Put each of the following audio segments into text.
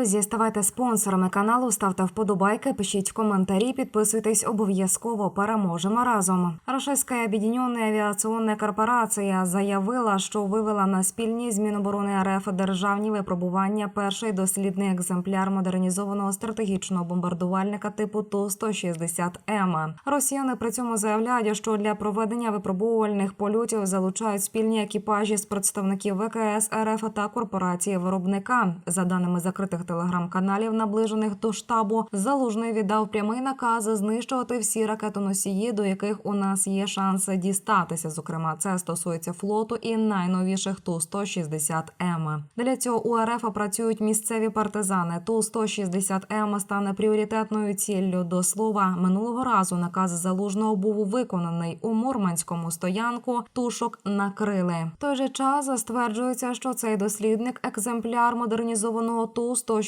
Друзі, ставайте спонсорами каналу, ставте вподобайки, пишіть коментарі, підписуйтесь обов'язково. Переможемо разом. Російська об'єднана авіаційна корпорація заявила, що вивела на спільні з Міноборони РФ державні випробування перший дослідний екземпляр модернізованого стратегічного бомбардувальника типу Ту-160М. Росіяни при цьому заявляють, що для проведення випробувальних польотів залучають спільні екіпажі з представників ВКС РФ та корпорації виробника. За даними закритих телеграм-каналів, наближених до штабу, залужний віддав прямий наказ знищувати всі ракетоносії, до яких у нас є шанси дістатися. Зокрема, це стосується флоту і найновіших ту 160 м Для цього у РФ працюють місцеві партизани. Ту 160 м стане пріоритетною ціллю. До слова, минулого разу наказ залужного був виконаний у Мурманському стоянку. Тушок накрили. В той же час стверджується, що цей дослідник екземпляр модернізованого ту 160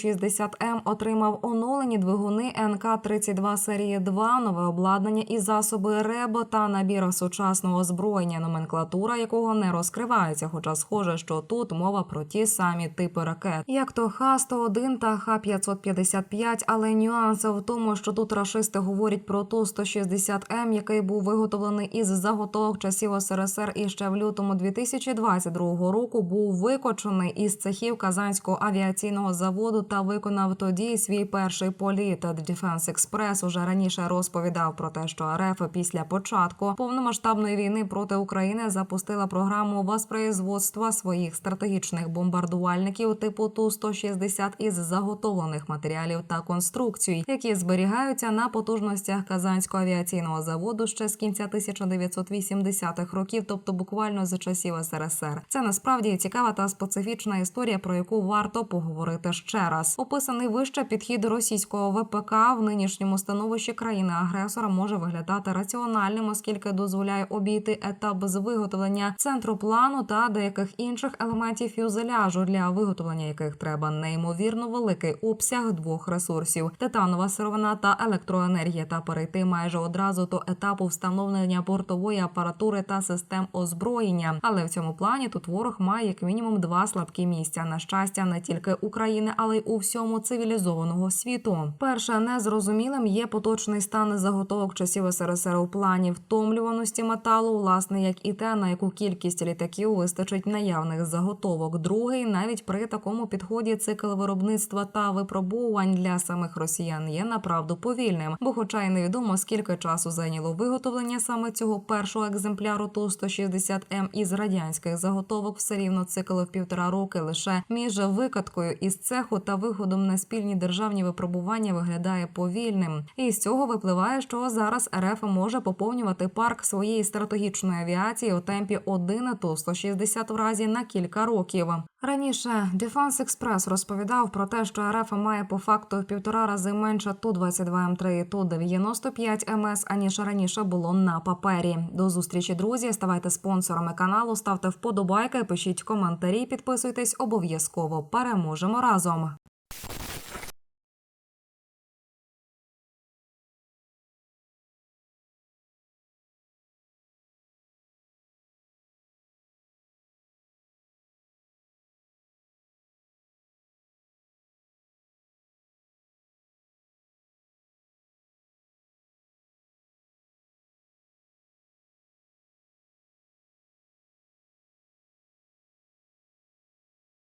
м отримав оновлені двигуни НК 32 серії 2, нове обладнання і засоби РЕБ та набір сучасного озброєння, номенклатура якого не розкривається. Хоча схоже, що тут мова про ті самі типи ракет, як то Х-101 та Х-555, але нюанси в тому, що тут рашисти говорять про ту 160 м який був виготовлений із заготовок часів СРСР і ще в лютому 2022 року був викочений із цехів Казанського авіаційного заводу та виконав тоді свій перший політ. Defense Express уже раніше розповідав про те, що РФ після початку повномасштабної війни проти України запустила програму воспроизводства своїх стратегічних бомбардувальників типу Ту-160 із заготовлених матеріалів та конструкцій, які зберігаються на потужностях Казанського авіаційного заводу ще з кінця 1980-х років, тобто буквально за часів СРСР. Це насправді цікава та специфічна історія, про яку варто поговорити ще. Описаний вище підхід російського ВПК в нинішньому становищі країни-агресора може виглядати раціональним, оскільки дозволяє обійти етап з виготовлення центру плану та деяких інших елементів фюзеляжу, для виготовлення яких треба неймовірно великий обсяг двох ресурсів: титанова сировина та електроенергія, та перейти майже одразу до етапу встановлення бортової апаратури та систем озброєння. Але в цьому плані тут ворог має як мінімум два слабкі місця. На щастя, не тільки України, але й у всьому цивілізованого світу. Перше незрозумілим є поточний стан заготовок часів СРСР у плані втомлюваності металу, власне, як і те, на яку кількість літаків вистачить наявних заготовок. Другий, навіть при такому підході, цикл виробництва та випробувань для самих росіян є направду повільним, бо, хоча й невідомо скільки часу зайняло виготовлення саме цього першого екземпляру ту 160 м із радянських заготовок, все рівно цикл в півтора роки лише між викаткою із цеху та виходом на спільні державні випробування виглядає повільним. І з цього випливає, що зараз РФ може поповнювати парк своєї стратегічної авіації у темпі 1 то 160 в разі на кілька років. Раніше Defense Експрес розповідав про те, що РФ має по факту в півтора рази менше ту 22 М3 і ту 95 МС, аніж раніше було на папері. До зустрічі, друзі. Ставайте спонсорами каналу, ставте вподобайки, пишіть коментарі, підписуйтесь обов'язково. Переможемо разом.